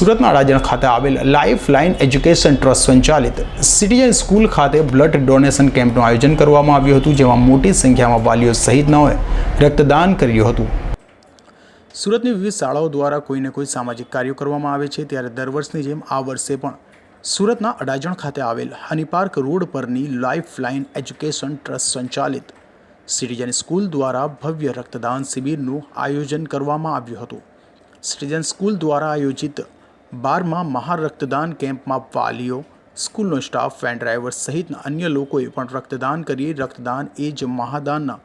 સુરતના અડાજણ ખાતે આવેલ લાઈફ લાઇન એજ્યુકેશન ટ્રસ્ટ સંચાલિત સિટીઝન સ્કૂલ ખાતે બ્લડ ડોનેશન કેમ્પનું આયોજન કરવામાં આવ્યું હતું, જેમાં મોટી સંખ્યામાં વાલીઓ સહિતનાઓએ રક્તદાન કર્યું હતું. સુરતની વિવિધ શાળાઓ દ્વારા કોઈને કોઈ સામાજિક કાર્યો કરવામાં આવે છે, ત્યારે દર વર્ષની જેમ આ વર્ષે પણ સુરતના અડાજણ ખાતે આવેલ હનીપાર્ક રોડ પરની લાઈફ લાઇન એજ્યુકેશન ટ્રસ્ટ સંચાલિત સિટીઝન સ્કૂલ દ્વારા ભવ્ય રક્તદાન શિબિરનું આયોજન કરવામાં આવ્યું હતું. સિટીઝન સ્કૂલ દ્વારા આયોજિત બારમાં મહા રક્તદાન કેમ્પમાં વાલીઓ સ્કૂલનો સ્ટાફ વેન ડ્રાઈવર સહિતના અન્ય લોકોએ પણ રક્તદાન કરી રક્તદાન એ જ મહાદાનના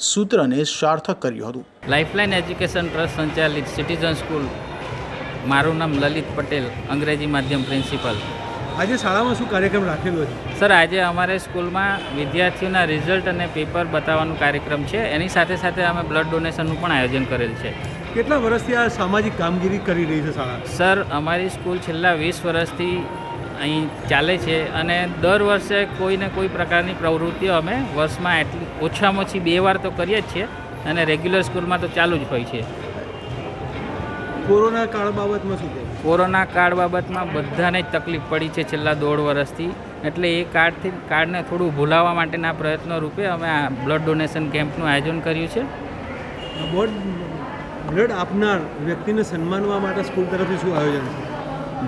સૂત્રને સાર્થક કર્યું હતું. લાઇફલાઇન એજ્યુકેશન ટ્રસ્ટ સંચાલિત સિટીઝન સ્કૂલ મારું નામ લલિત પટેલ અંગ્રેજી માધ્યમ પ્રિન્સિપલ. આજે શાળામાં શું કાર્યક્રમ રાખેલો છે? સર આજે અમારે સ્કૂલમાં વિદ્યાર્થીઓના રિઝલ્ટ અને પેપર બતાવવાનો કાર્યક્રમ છે. એની સાથે સાથે અમે બ્લડ ડોનેશનનું પણ આયોજન કરેલ છે. કેટલા વર્ષથી આ સામાજિક કામગીરી કરી રહી છે શાળા? સર અમારી સ્કૂલ છેલ્લા વીસ વર્ષથી અહીં ચાલે છે અને દર વર્ષે કોઈને કોઈ પ્રકારની પ્રવૃત્તિઓ અમે વર્ષમાં એટલી ઓછામાં ઓછી બે વાર તો કરીએ જ છીએ અને રેગ્યુલર સ્કૂલમાં તો ચાલુ જ હોય છે. કોરોના કાળ બાબતમાં શું કોરોના કાળ બાબતમાં બધાને જ તકલીફ પડી છે છેલ્લા દોઢ વર્ષથી. એટલે એ કાર્ડથી કાર્ડને થોડું ભૂલાવવા માટેના પ્રયત્નો રૂપે અમે આ બ્લડ ડોનેશન કેમ્પનું આયોજન કર્યું છે. બ્લડ બ્લડ આપનાર વ્યક્તિને સન્માનવા માટે સ્કૂલ તરફથી શું આયોજન છે?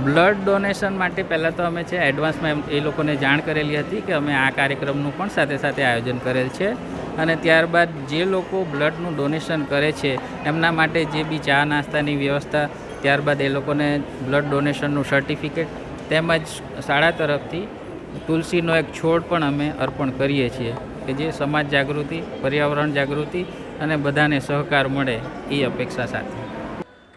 બ્લડ ડોનેશન માટે પહેલાં તો અમે છે એડવાન્સમાં એમ એ લોકોને જાણ કરેલી હતી કે અમે આ કાર્યક્રમનું પણ સાથે સાથે આયોજન કરેલ છે. અને ત્યારબાદ જે લોકો બ્લડનું ડોનેશન કરે છે, એમના માટે જે બી ચા નાસ્તાની વ્યવસ્થા, ત્યારબાદ એ લોકોને બ્લડ ડોનેશનનું સર્ટિફિકેટ તેમજ શાળા તરફથી તુલસીનો એક છોડ પણ અમે અર્પણ કરીએ છીએ કે જે સમાજ જાગૃતિ, પર્યાવરણ જાગૃતિ અને બધાને સહકાર મળે એ અપેક્ષા સાથે.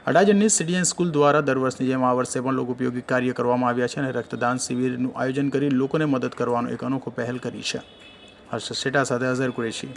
અડાજણની સિટીઝન સ્કૂલ દ્વારા દર વર્ષની જેમ આ વર્ષે પણ લોકો ઉપયોગી કાર્ય કરવામાં આવ્યા છે અને રક્તદાન શિબિરનું આયોજન કરી લોકોને મદદ કરવાનો એક અનોખો પહેલ કરી છે. હર્ષ સેટા સાથે અઝર કુરેશી.